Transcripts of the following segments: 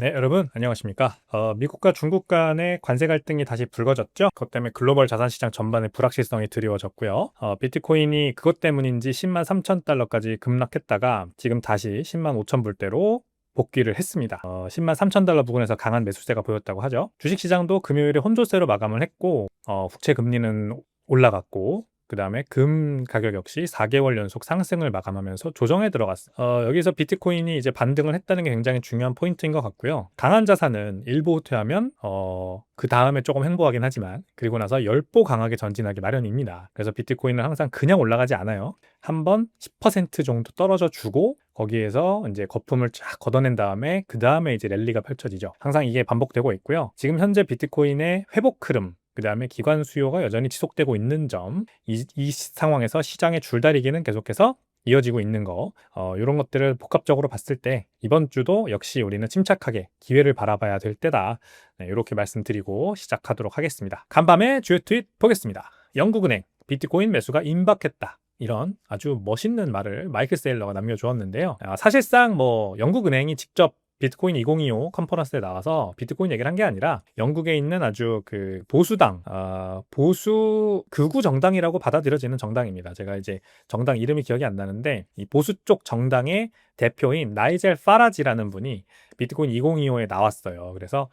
네, 여러분 안녕하십니까? 어, 미국과 중국 간의 관세 갈등이 다시 불거졌죠. 그것 때문에 글로벌 자산 시장 전반의 불확실성이 드리워졌고요. 어, 비트코인이 그것 때문인지 10만 3천 달러까지 급락했다가 지금 다시 10만 5천 불대로 복귀를 했습니다. 어, 10만 3천 달러 부근에서 강한 매수세가 보였다고 하죠. 주식시장도 금요일에 혼조세로 마감을 했고 어, 국채 금리는 올라갔고 그 다음에 금 가격 역시 4개월 연속 상승을 마감하면서 조정에 들어갔어요. 어, 여기서 비트코인이 이제 반등을 했다는 게 굉장히 중요한 포인트인 것 같고요. 강한 자산은 일부 후퇴하면 어, 그 다음에 조금 횡보하긴 하지만 그리고 나서 열보 강하게 전진하기 마련입니다. 그래서 비트코인은 항상 그냥 올라가지 않아요. 한 번 10% 정도 떨어져 주고 거기에서 이제 거품을 쫙 걷어낸 다음에 그 다음에 이제 랠리가 펼쳐지죠. 항상 이게 반복되고 있고요. 지금 현재 비트코인의 회복 흐름 그 다음에 기관 수요가 여전히 지속되고 있는 점, 이, 이 상황에서 시장의 줄다리기는 계속해서 이어지고 있는 거, 어, 이런 것들을 복합적으로 봤을 때 이번 주도 역시 우리는 침착하게 기회를 바라봐야 될 때다. 네, 이렇게 말씀드리고 시작하도록 하겠습니다. 간밤에 주요 트윗 보겠습니다. 영국은행 비트코인 매수가 임박했다. 이런 아주 멋있는 말을 마이클 세일러가 남겨주었는데요. 아, 사실상 뭐 영국은행이 직접 비트코인 2025 컨퍼런스에 나와서 비트코인 얘기를 한 게 아니라 영국에 있는 아주 그 보수당, 어, 보수 극우 정당이라고 받아들여지는 정당입니다. 제가 이제 정당 이름이 기억이 안 나는데 이 보수 쪽 정당의 대표인 나이젤 파라지라는 분이 비트코인 2025에 나왔어요. 그래서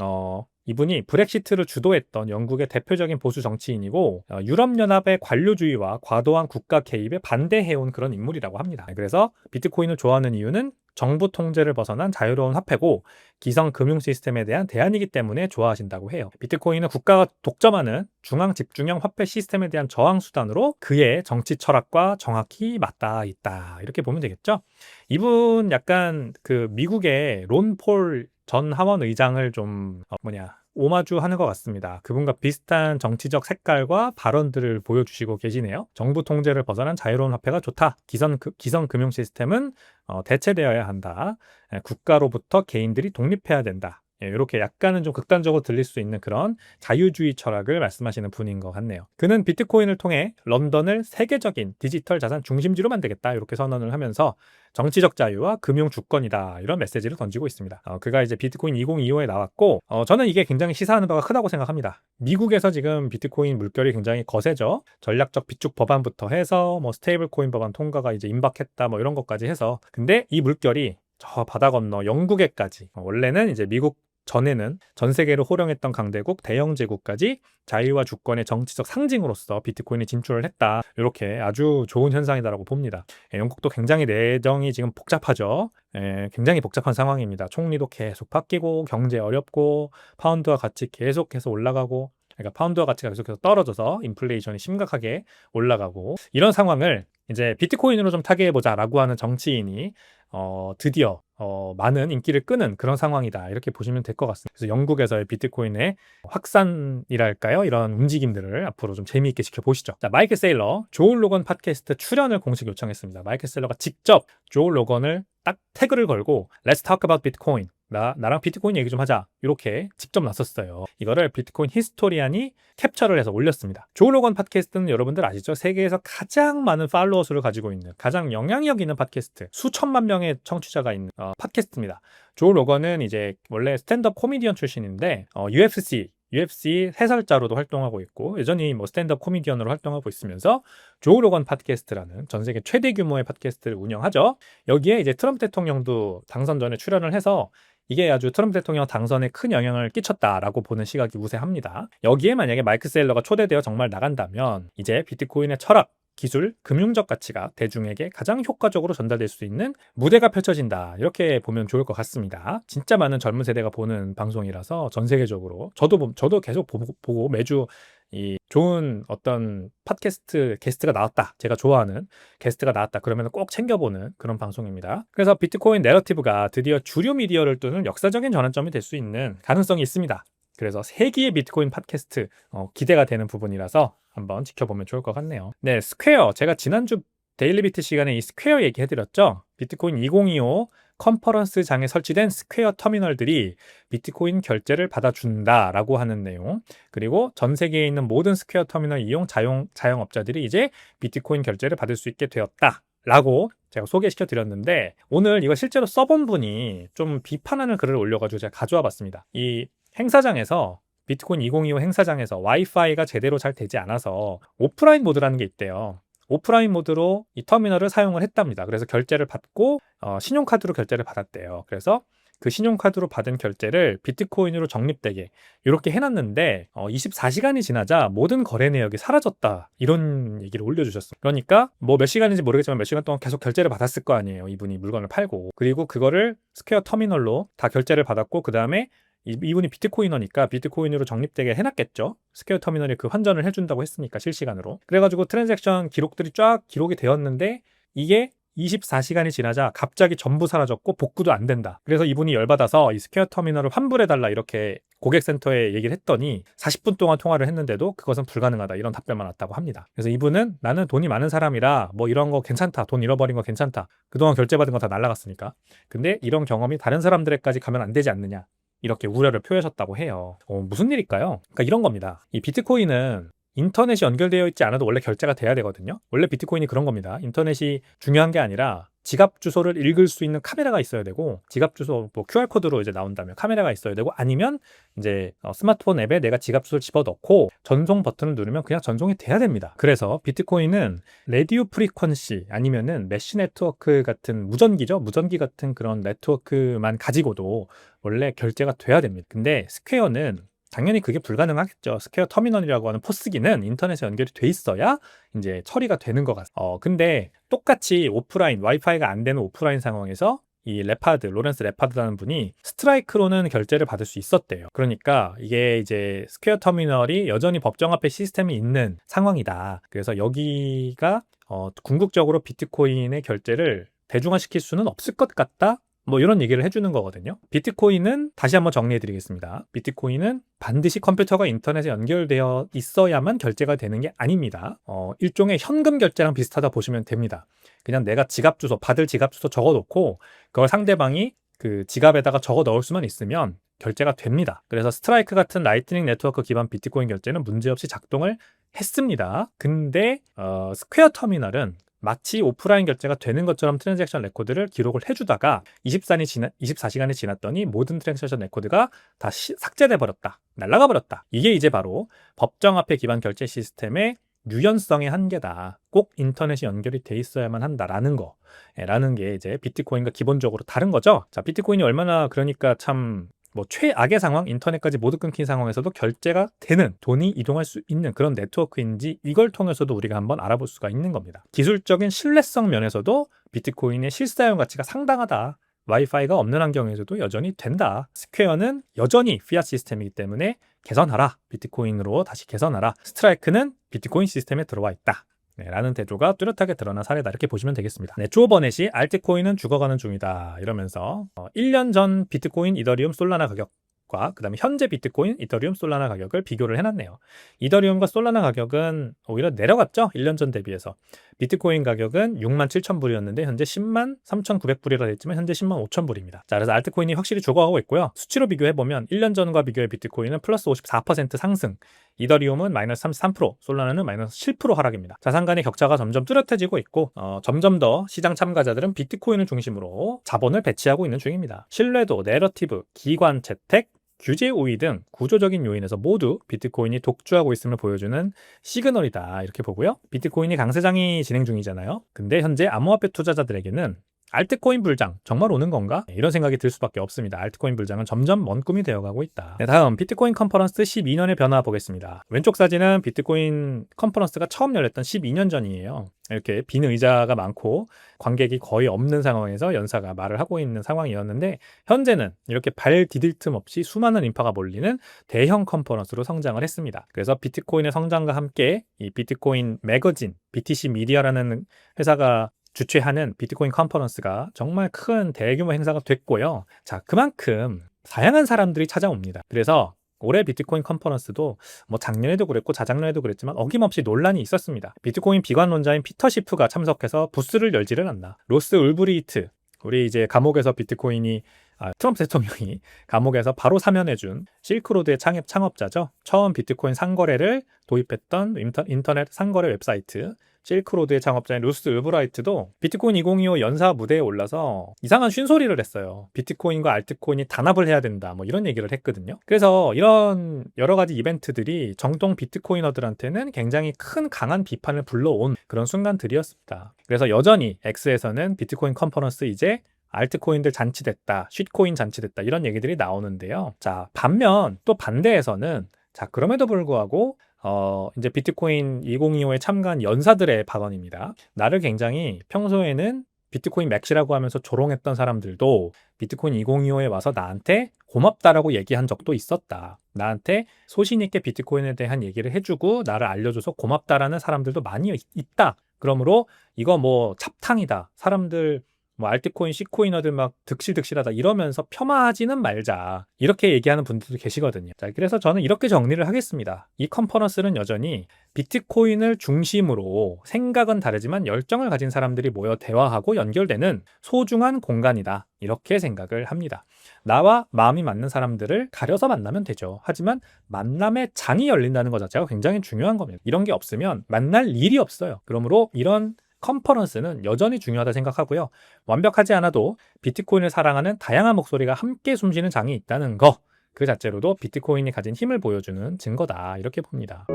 어, 이분이 브렉시트를 주도했던 영국의 대표적인 보수 정치인이고 어, 유럽연합의 관료주의와 과도한 국가 개입에 반대해온 그런 인물이라고 합니다. 그래서 비트코인을 좋아하는 이유는 정부 통제를 벗어난 자유로운 화폐고 기성 금융 시스템에 대한 대안이기 때문에 좋아하신다고 해요. 비트코인은 국가가 독점하는 중앙 집중형 화폐 시스템에 대한 저항 수단으로 그의 정치 철학과 정확히 맞닿아 있다. 이렇게 보면 되겠죠. 이분 약간 그 미국의 론폴 전 하원 의장을 좀 어, 뭐냐 오마주 하는 것 같습니다. 그분과 비슷한 정치적 색깔과 발언들을 보여주시고 계시네요. 정부 통제를 벗어난 자유로운 화폐가 좋다. 기성, 기성 금융 시스템은 어, 대체되어야 한다. 국가로부터 개인들이 독립해야 된다. 이렇게 예, 약간은 좀 극단적으로 들릴 수 있는 그런 자유주의 철학을 말씀하시는 분인 것 같네요. 그는 비트코인을 통해 런던을 세계적인 디지털 자산 중심지로 만들겠다 이렇게 선언을 하면서 정치적 자유와 금융 주권이다 이런 메시지를 던지고 있습니다. 어, 그가 이제 비트코인 2025에 나왔고 어, 저는 이게 굉장히 시사하는 바가 크다고 생각합니다. 미국에서 지금 비트코인 물결이 굉장히 거세죠. 전략적 비축 법안부터 해서 뭐 스테이블 코인 법안 통과가 이제 임박했다 뭐 이런 것까지 해서 근데 이 물결이 저 바다 건너 영국에까지 어, 원래는 이제 미국 전에는 전 세계를 호령했던 강대국, 대영 제국까지 자유와 주권의 정치적 상징으로서 비트코인이 진출을 했다. 이렇게 아주 좋은 현상이다라고 봅니다. 예, 영국도 굉장히 내정이 지금 복잡하죠. 예, 굉장히 복잡한 상황입니다. 총리도 계속 바뀌고 경제 어렵고 파운드와 가치 계속해서 올라가고 그러니까 파운드와 가치가 계속해서 떨어져서 인플레이션이 심각하게 올라가고 이런 상황을 이제 비트코인으로 좀 타개해 보자라고 하는 정치인이 어, 드디어 어, 많은 인기를 끄는 그런 상황이다. 이렇게 보시면 될 것 같습니다. 그래서 영국에서의 비트코인의 확산이랄까요? 이런 움직임들을 앞으로 좀 재미있게 지켜보시죠. 자, 마이클 세일러, 조울 로건 팟캐스트 출연을 공식 요청했습니다. 마이클 세일러가 직접 조울 로건을 딱 태그를 걸고 Let's talk about Bitcoin 나, 나랑 비트코인 얘기 좀 하자. 이렇게 직접 나섰어요. 이거를 비트코인 히스토리안이 캡처를 해서 올렸습니다. 조 로건 팟캐스트는 여러분들 아시죠? 세계에서 가장 많은 팔로워 수를 가지고 있는 가장 영향력 있는 팟캐스트. 수천만 명의 청취자가 있는 어, 팟캐스트입니다. 조 로건은 이제 원래 스탠드업 코미디언 출신인데 어, UFC UFC 해설자로도 활동하고 있고 여전히 뭐 스탠드업 코미디언으로 활동하고 있으면서 조 로건 팟캐스트라는 전 세계 최대 규모의 팟캐스트를 운영하죠. 여기에 이제 트럼프 대통령도 당선 전에 출연을 해서 이게 아주 트럼프 대통령 당선에 큰 영향을 끼쳤다라고 보는 시각이 우세합니다. 여기에 만약에 마이크 셀러가 초대되어 정말 나간다면 이제 비트코인의 철학, 기술, 금융적 가치가 대중에게 가장 효과적으로 전달될 수 있는 무대가 펼쳐진다. 이렇게 보면 좋을 것 같습니다. 진짜 많은 젊은 세대가 보는 방송이라서 전 세계적으로 저도 저도 계속 보고 매주 이 좋은 어떤 팟캐스트 게스트가 나왔다. 제가 좋아하는 게스트가 나왔다. 그러면 꼭 챙겨보는 그런 방송입니다. 그래서 비트코인 내러티브가 드디어 주류 미디어를 뚫는 역사적인 전환점이 될 수 있는 가능성이 있습니다. 그래서 세기의 비트코인 팟캐스트 어, 기대가 되는 부분이라서 한번 지켜보면 좋을 것 같네요. 네, 스퀘어. 제가 지난주 데일리비트 시간에 이 스퀘어 얘기해드렸죠. 비트코인 2025 컨퍼런스 장에 설치된 스퀘어 터미널들이 비트코인 결제를 받아준다라고 하는 내용. 그리고 전 세계에 있는 모든 스퀘어 터미널 이용 자용, 자영업자들이 이제 비트코인 결제를 받을 수 있게 되었다. 라고 제가 소개시켜 드렸는데 오늘 이거 실제로 써본 분이 좀 비판하는 글을 올려가지고 제가 가져와 봤습니다. 이 행사장에서 비트코인 2025 행사장에서 와이파이가 제대로 잘 되지 않아서 오프라인 모드라는 게 있대요. 오프라인 모드로 이 터미널을 사용을 했답니다. 그래서 결제를 받고 어, 신용카드로 결제를 받았대요. 그래서 그 신용카드로 받은 결제를 비트코인으로 적립되게 이렇게 해놨는데 어, 24시간이 지나자 모든 거래 내역이 사라졌다 이런 얘기를 올려주셨어. 그러니까 뭐 몇 시간인지 모르겠지만 몇 시간 동안 계속 결제를 받았을 거 아니에요. 이분이 물건을 팔고 그리고 그거를 스퀘어 터미널로 다 결제를 받았고 그 다음에 이- 이분이 비트코이너니까 비트코인으로 적립되게 해놨겠죠. 스퀘어 터미널이 그 환전을 해준다고 했으니까 실시간으로. 그래가지고 트랜잭션 기록들이 쫙 기록이 되었는데 이게 24시간이 지나자 갑자기 전부 사라졌고 복구도 안 된다. 그래서 이분이 열받아서 이 스퀘어 터미널을 환불해달라 이렇게 고객센터에 얘기를 했더니 40분 동안 통화를 했는데도 그것은 불가능하다 이런 답변만 왔다고 합니다. 그래서 이분은 나는 돈이 많은 사람이라 뭐 이런 거 괜찮다. 돈 잃어버린 거 괜찮다. 그동안 결제받은 거 다 날라갔으니까. 근데 이런 경험이 다른 사람들에까지 가면 안 되지 않느냐. 이렇게 우려를 표하셨다고 해요. 어, 무슨 일일까요? 그러니까 이런 겁니다. 이 비트코인은 인터넷이 연결되어 있지 않아도 원래 결제가 돼야 되거든요. 원래 비트코인이 그런 겁니다. 인터넷이 중요한 게 아니라 지갑 주소를 읽을 수 있는 카메라가 있어야 되고 지갑 주소 뭐 QR 코드로 이제 나온다면 카메라가 있어야 되고 아니면 이제 어, 스마트폰 앱에 내가 지갑 주소를 집어넣고 전송 버튼을 누르면 그냥 전송이 돼야 됩니다. 그래서 비트코인은 레디오 프리퀀시 아니면은 메쉬 네트워크 같은 무전기죠. 무전기 같은 그런 네트워크만 가지고도 원래 결제가 돼야 됩니다. 근데 스퀘어는 당연히 그게 불가능하겠죠. 스퀘어 터미널이라고 하는 포스기는 인터넷에 연결이 돼 있어야 이제 처리가 되는 것 같아요. 어, 근데 똑같이 오프라인, 와이파이가 안 되는 오프라인 상황에서 이 레파드, 로렌스 레파드라는 분이 스트라이크로는 결제를 받을 수 있었대요. 그러니까 이게 이제 스퀘어 터미널이 여전히 법정 앞에 시스템이 있는 상황이다. 그래서 여기가 어, 궁극적으로 비트코인의 결제를 대중화시킬 수는 없을 것 같다. 뭐 이런 얘기를 해주는 거거든요. 비트코인은 다시 한번 정리해드리겠습니다. 비트코인은 반드시 컴퓨터가 인터넷에 연결되어 있어야만 결제가 되는 게 아닙니다. 어, 일종의 현금 결제랑 비슷하다 보시면 됩니다. 그냥 내가 지갑 주소, 받을 지갑 주소 적어놓고 그걸 상대방이 그 지갑에다가 적어 넣을 수만 있으면 결제가 됩니다. 그래서 스트라이크 같은 라이트닝 네트워크 기반 비트코인 결제는 문제없이 작동을 했습니다. 근데 어, 스퀘어 터미널은 마치 오프라인 결제가 되는 것처럼 트랜잭션 레코드를 기록을 해주다가 24시간이, 지나, 24시간이 지났더니 모든 트랜잭션 레코드가 다 시- 삭제돼 버렸다. 날아가 버렸다. 이게 이제 바로 법정 앞에 기반 결제 시스템의 유연성의 한계다. 꼭 인터넷이 연결이 돼 있어야만 한다라는 거. 예, 라는 게 이제 비트코인과 기본적으로 다른 거죠. 자, 비트코인이 얼마나 그러니까 참 뭐 최악의 상황, 인터넷까지 모두 끊긴 상황에서도 결제가 되는 돈이 이동할 수 있는 그런 네트워크인지 이걸 통해서도 우리가 한번 알아볼 수가 있는 겁니다. 기술적인 신뢰성 면에서도 비트코인의 실사용 가치가 상당하다. 와이파이가 없는 환경에서도 여전히 된다. 스퀘어는 여전히 피아 시스템이기 때문에 개선하라. 비트코인으로 다시 개선하라. 스트라이크는 비트코인 시스템에 들어와 있다. 네, 라는 대조가 뚜렷하게 드러난 사례다 이렇게 보시면 되겠습니다. 네, 조 버넷이 알트코인은 죽어가는 중이다 이러면서 어, 1년 전 비트코인, 이더리움, 솔라나 가격과 그다음에 현재 비트코인, 이더리움, 솔라나 가격을 비교를 해놨네요. 이더리움과 솔라나 가격은 오히려 내려갔죠. 1년 전 대비해서. 비트코인 가격은 6만 7천 불이었는데 현재 10만 3,900불이라 됐지만 현재 10만 5천 불입니다. 자, 그래서 알트코인이 확실히 죽어가고 있고요. 수치로 비교해 보면 1년 전과 비교해 비트코인은 플러스 54% 상승, 이더리움은 마이너스 33%, 솔라나는 마이너스 7% 하락입니다. 자산 간의 격차가 점점 뚜렷해지고 있고 어, 점점 더 시장 참가자들은 비트코인을 중심으로 자본을 배치하고 있는 중입니다. 신뢰도, 내러티브, 기관 채택, 규제 우위 등 구조적인 요인에서 모두 비트코인이 독주하고 있음을 보여주는 시그널이다 이렇게 보고요. 비트코인이 강세장이 진행 중이잖아요. 근데 현재 암호화폐 투자자들에게는 알트코인 불장 정말 오는 건가? 네, 이런 생각이 들 수밖에 없습니다. 알트코인 불장은 점점 먼 꿈이 되어가고 있다. 네, 다음 비트코인 컨퍼런스 12년의 변화 보겠습니다. 왼쪽 사진은 비트코인 컨퍼런스가 처음 열렸던 12년 전이에요. 이렇게 빈 의자가 많고 관객이 거의 없는 상황에서 연사가 말을 하고 있는 상황이었는데 현재는 이렇게 발 디딜 틈 없이 수많은 인파가 몰리는 대형 컨퍼런스로 성장을 했습니다. 그래서 비트코인의 성장과 함께 이 비트코인 매거진 BTC 미디어라는 회사가 주최하는 비트코인 컨퍼런스가 정말 큰 대규모 행사가 됐고요. 자, 그만큼 다양한 사람들이 찾아옵니다. 그래서 올해 비트코인 컨퍼런스도 뭐 작년에도 그랬고 자작년에도 그랬지만 어김없이 논란이 있었습니다. 비트코인 비관론자인 피터 시프가 참석해서 부스를 열지를 않나. 로스 울브리히트 우리 이제 감옥에서 비트코인이 아, 트럼프 대통령이 감옥에서 바로 사면해준 실크로드의 창업, 창업자죠. 처음 비트코인 상거래를 도입했던 인터, 인터넷 상거래 웹사이트 실크로드의 창업자인 루스 을브라이트도 비트코인 2025 연사 무대에 올라서 이상한 쉰소리를 했어요. 비트코인과 알트코인이 단합을 해야 된다. 뭐 이런 얘기를 했거든요. 그래서 이런 여러 가지 이벤트들이 정통 비트코이너들한테는 굉장히 큰 강한 비판을 불러온 그런 순간들이었습니다. 그래서 여전히 X에서는 비트코인 컨퍼런스 이제 알트코인들 잔치됐다, 쉿코인 잔치됐다 이런 얘기들이 나오는데요. 자 반면 또 반대에서는 자 그럼에도 불구하고 어, 이제 비트코인 2025에 참가한 연사들의 발언입니다. 나를 굉장히 평소에는 비트코인 맥시라고 하면서 조롱했던 사람들도 비트코인 2025에 와서 나한테 고맙다라고 얘기한 적도 있었다. 나한테 소신 있게 비트코인에 대한 얘기를 해주고 나를 알려줘서 고맙다라는 사람들도 많이 있- 있다. 그러므로 이거 뭐 잡탕이다. 사람들 뭐 알트코인, C코이너들 막 득실득실하다 이러면서 폄하하지는 말자. 이렇게 얘기하는 분들도 계시거든요. 자, 그래서 저는 이렇게 정리를 하겠습니다. 이 컨퍼런스는 여전히 비트코인을 중심으로 생각은 다르지만 열정을 가진 사람들이 모여 대화하고 연결되는 소중한 공간이다. 이렇게 생각을 합니다. 나와 마음이 맞는 사람들을 가려서 만나면 되죠. 하지만 만남의 장이 열린다는 것 자체가 굉장히 중요한 겁니다. 이런 게 없으면 만날 일이 없어요. 그러므로 이런 컨퍼런스는 여전히 중요하다 생각하고요. 완벽하지 않아도 비트코인을 사랑하는 다양한 목소리가 함께 숨쉬는 장이 있다는 거. 그 자체로도 비트코인이 가진 힘을 보여주는 증거다. 이렇게 봅니다.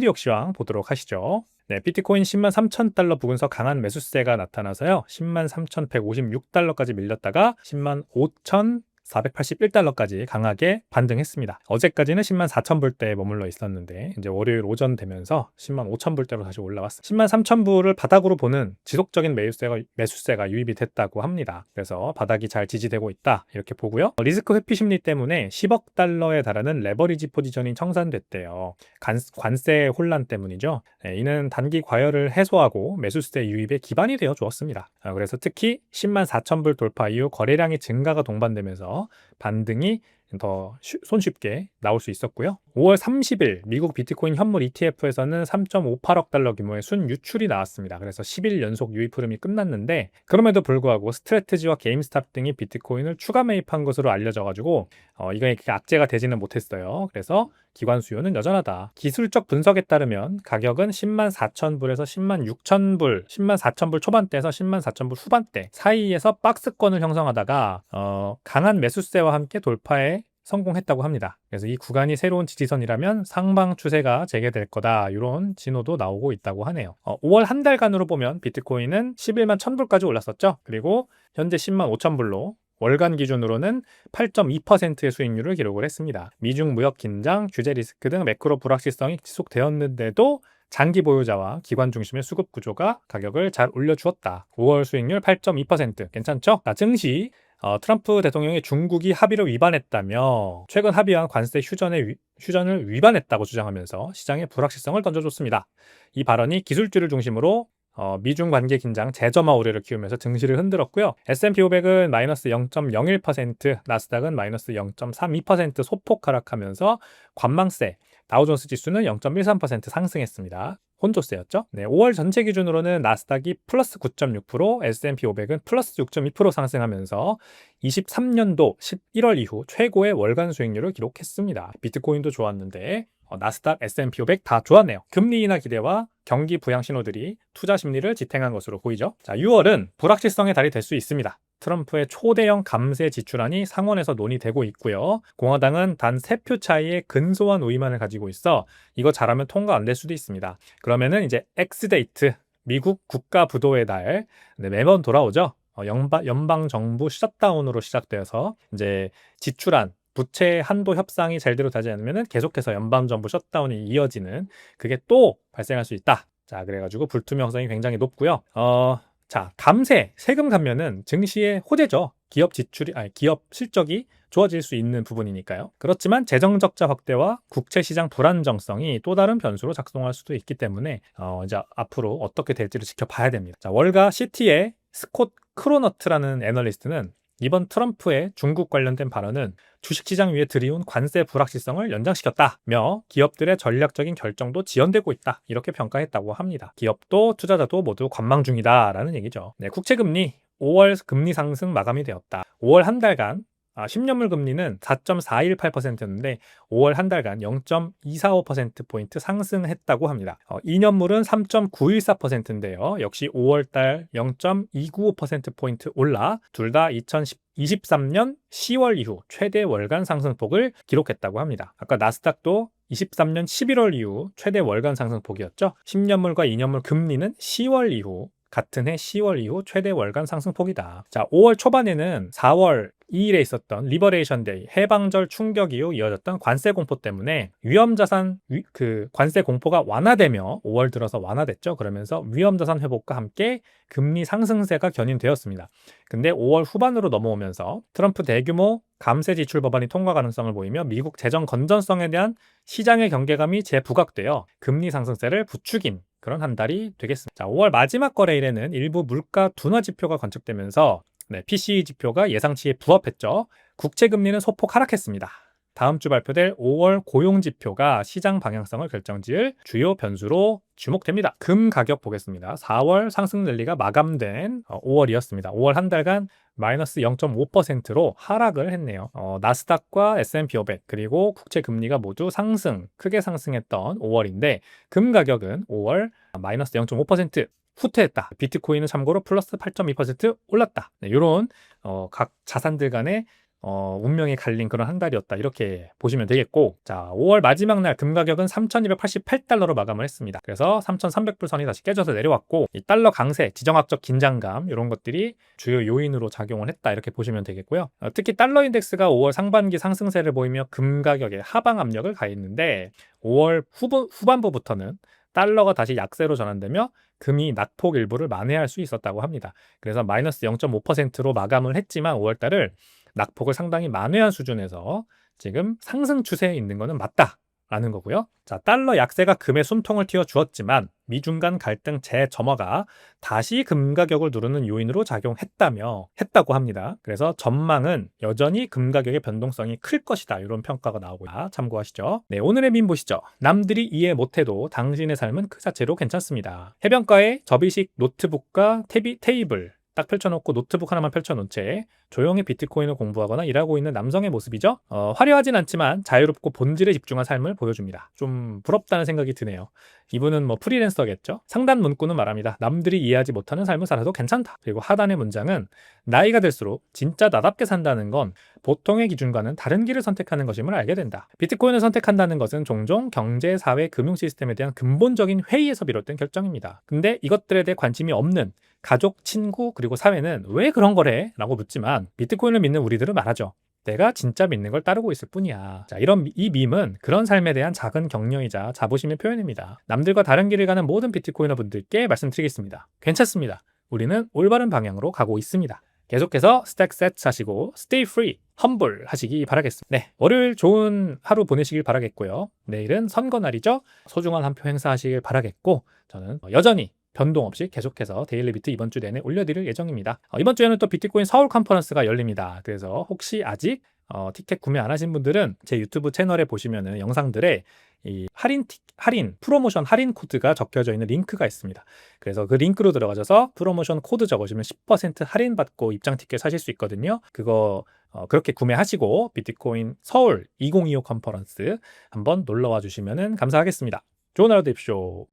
뉴욕 시황 보도록 하시죠. 네, 비트코인 10만 3천 달러 부근서 강한 매수세가 나타나서요. 10만 3,156달러까지 밀렸다가 10만 5천 481달러까지 강하게 반등했습니다. 어제까지는 10만 4천 불대에 머물러 있었는데 이제 월요일 오전 되면서 10만 5천 불대로 다시 올라왔습니다. 10만 3천 불을 바닥으로 보는 지속적인 매수세가, 매수세가 유입이 됐다고 합니다. 그래서 바닥이 잘 지지되고 있다 이렇게 보고요. 어, 리스크 회피 심리 때문에 10억 달러에 달하는 레버리지 포지션이 청산됐대요. 관, 관세 혼란 때문이죠. 네, 이는 단기 과열을 해소하고 매수세 유입의 기반이 되어 주었습니다. 아, 그래서 특히 10만 4천 불 돌파 이후 거래량의 증가가 동반되면서 반등이 더 쉬- 손쉽게 나올 수 있었고요. 5월 30일 미국 비트코인 현물 ETF에서는 3.58억 달러 규모의 순 유출이 나왔습니다. 그래서 10일 연속 유입 흐름이 끝났는데 그럼에도 불구하고 스트레트지와 게임스탑 등이 비트코인을 추가 매입한 것으로 알려져 가지고 어, 이게 악재가 되지는 못했어요. 그래서 기관 수요는 여전하다. 기술적 분석에 따르면 가격은 10만 4천 불에서 10만 6천 불, 10만 4천 불 초반대에서 10만 4천 불 후반대 사이에서 박스권을 형성하다가 어, 강한 매수세와 함께 돌파에 성공했다고 합니다. 그래서 이 구간이 새로운 지지선이라면 상방 추세가 재개될 거다. 이런 진호도 나오고 있다고 하네요. 어, 5월 한 달간으로 보면 비트코인은 11만 1000불까지 올랐었죠. 그리고 현재 10만 5000불로 월간 기준으로는 8.2%의 수익률을 기록을 했습니다. 미중 무역 긴장, 규제 리스크 등 매크로 불확실성이 지속되었는데도 장기 보유자와 기관 중심의 수급 구조가 가격을 잘 올려주었다. 5월 수익률 8.2% 괜찮죠? 자, 증시 어, 트럼프 대통령이 중국이 합의를 위반했다며 최근 합의한 관세 휴전의 위- 휴전을 위반했다고 주장하면서 시장에 불확실성을 던져줬습니다. 이 발언이 기술주를 중심으로 어, 미중 관계 긴장 재점화 우려를 키우면서 증시를 흔들었고요. S&P 500은 마이너스 0.01%, 나스닥은 마이너스 0.32% 소폭 하락하면서 관망세, 다우존스 지수는 0.13% 상승했습니다. 혼조세였죠. 네, 5월 전체 기준으로는 나스닥이 플러스 9.6%, S&P 500은 플러스 6.2% 상승하면서 23년도 11월 이후 최고의 월간 수익률을 기록했습니다. 비트코인도 좋았는데 어, 나스닥, S&P 500 다 좋았네요. 금리 인하 기대와 경기 부양 신호들이 투자 심리를 지탱한 것으로 보이죠. 자, 6월은 불확실성의 달이 될 수 있습니다. 트럼프의 초대형 감세 지출안이 상원에서 논의되고 있고요. 공화당은 단 3표 차이의 근소한 우위만을 가지고 있어 이거 잘하면 통과 안 될 수도 있습니다. 그러면은 이제 엑스데이트 미국 국가 부도의 달 네, 매번 돌아오죠. 어, 연방, 연방 정부 셧다운으로 시작되어서 이제 지출안 부채 한도 협상이 제대로 되지 않으면 계속해서 연방 정부 셧다운이 이어지는 그게 또 발생할 수 있다. 자, 그래가지고 불투명성이 굉장히 높고요. 어, 자, 감세, 세금 감면은 증시의 호재죠. 기업 지출이, 아니, 기업 실적이 좋아질 수 있는 부분이니까요. 그렇지만 재정 적자 확대와 국채 시장 불안정성이 또 다른 변수로 작동할 수도 있기 때문에 어, 이제 앞으로 어떻게 될지를 지켜봐야 됩니다. 자, 월가 시티의 스콧 크로너트라는 애널리스트는 이번 트럼프의 중국 관련된 발언은 주식시장 위에 들이온 관세 불확실성을 연장시켰다며 기업들의 전략적인 결정도 지연되고 있다 이렇게 평가했다고 합니다. 기업도 투자자도 모두 관망 중이다라는 얘기죠. 네, 국채 금리 5월 금리 상승 마감이 되었다. 5월 한 달간 아, 10년물 금리는 4.418%였는데 5월 한 달간 0.245%포인트 상승했다고 합니다. 어, 2년물은 3.914%인데요. 역시 5월 달 0.295%포인트 올라 둘 다 2023년 10월 이후 최대 월간 상승폭을 기록했다고 합니다. 아까 나스닥도 23년 11월 이후 최대 월간 상승폭이었죠. 10년물과 2년물 금리는 10월 이후 같은 해 10월 이후 최대 월간 상승폭이다. 자, 5월 초반에는 4월 2일에 있었던 리버레이션 데이 해방절 충격 이후 이어졌던 관세 공포 때문에 위험 자산 위, 그 관세 공포가 완화되며 5월 들어서 완화됐죠. 그러면서 위험 자산 회복과 함께 금리 상승세가 견인되었습니다. 근데 5월 후반으로 넘어오면서 트럼프 대규모 감세 지출 법안이 통과 가능성을 보이며 미국 재정 건전성에 대한 시장의 경계감이 재부각되어 금리 상승세를 부추긴 그런 한 달이 되겠습니다. 자, 5월 마지막 거래일에는 일부 물가 둔화 지표가 관측되면서 네, PCE 지표가 예상치에 부합했죠. 국채 금리는 소폭 하락했습니다. 다음 주 발표될 5월 고용 지표가 시장 방향성을 결정지을 주요 변수로 주목됩니다. 금 가격 보겠습니다. 4월 상승 랠리가 마감된 5월이었습니다. 5월 한 달간 마이너스 0.5%로 하락을 했네요. 어, 나스닥과 S&P 500 그리고 국채 금리가 모두 상승, 크게 상승했던 5월인데 금 가격은 5월 마이너스 0.5% 후퇴했다. 비트코인은 참고로 플러스 8.2% 올랐다. 네, 이런 어, 각 자산들 간의 어, 운명이 갈린 그런 한 달이었다. 이렇게 보시면 되겠고, 자, 5월 마지막 날 금 가격은 3,288달러로 마감을 했습니다. 그래서 3,300불 선이 다시 깨져서 내려왔고, 이 달러 강세, 지정학적 긴장감, 이런 것들이 주요 요인으로 작용을 했다. 이렇게 보시면 되겠고요. 어, 특히 달러 인덱스가 5월 상반기 상승세를 보이며 금 가격에 하방 압력을 가했는데, 5월 후부, 후반부부터는 달러가 다시 약세로 전환되며 금이 낙폭 일부를 만회할 수 있었다고 합니다. 그래서 마이너스 0.5%로 마감을 했지만 5월달을 낙폭을 상당히 만회한 수준에서 지금 상승 추세에 있는 것은 맞다. 라는 거고요. 자, 달러 약세가 금의 숨통을 틔워 주었지만 미중 간 갈등 재점화가 다시 금 가격을 누르는 요인으로 작용했다며 했다고 합니다. 그래서 전망은 여전히 금 가격의 변동성이 클 것이다. 이런 평가가 나오고 있다. 참고하시죠. 네, 오늘의 민 보시죠. 남들이 이해 못해도 당신의 삶은 그 자체로 괜찮습니다. 해변가에 접이식 노트북과 테이블, 딱 펼쳐놓고 노트북 하나만 펼쳐놓은 채 조용히 비트코인을 공부하거나 일하고 있는 남성의 모습이죠. 어, 화려하진 않지만 자유롭고 본질에 집중한 삶을 보여줍니다. 좀 부럽다는 생각이 드네요. 이분은 뭐 프리랜서겠죠. 상단 문구는 말합니다. 남들이 이해하지 못하는 삶을 살아도 괜찮다. 그리고 하단의 문장은 나이가 들수록 진짜 나답게 산다는 건 보통의 기준과는 다른 길을 선택하는 것임을 알게 된다. 비트코인을 선택한다는 것은 종종 경제, 사회, 금융 시스템에 대한 근본적인 회의에서 비롯된 결정입니다. 근데 이것들에 대해 관심이 없는 가족, 친구, 그리고 사회는 왜 그런 거래? 라고 묻지만 비트코인을 믿는 우리들은 말하죠. 내가 진짜 믿는 걸 따르고 있을 뿐이야. 자, 이런 이 밈은 그런 삶에 대한 작은 격려이자 자부심의 표현입니다. 남들과 다른 길을 가는 모든 비트코이너 분들께 말씀드리겠습니다. 괜찮습니다. 우리는 올바른 방향으로 가고 있습니다. 계속해서 스택셋 사시고 stay free, humble 하시기 바라겠습니다. 네, 월요일 좋은 하루 보내시길 바라겠고요. 내일은 선거 날이죠. 소중한 한 표 행사하시길 바라겠고 저는 여전히 변동 없이 계속해서 데일리 비트 이번 주 내내 올려드릴 예정입니다. 어, 이번 주에는 또 비트코인 서울 컨퍼런스가 열립니다. 그래서 혹시 아직 어, 티켓 구매 안 하신 분들은 제 유튜브 채널에 보시면은 영상들에 이 할인 티, 할인 프로모션 할인 코드가 적혀져 있는 링크가 있습니다. 그래서 그 링크로 들어가셔서 프로모션 코드 적으시면 10% 할인 받고 입장 티켓 사실 수 있거든요. 그거 어, 그렇게 구매하시고 비트코인 서울 2025 컨퍼런스 한번 놀러와 주시면 감사하겠습니다. 좋은 하루 되십시오.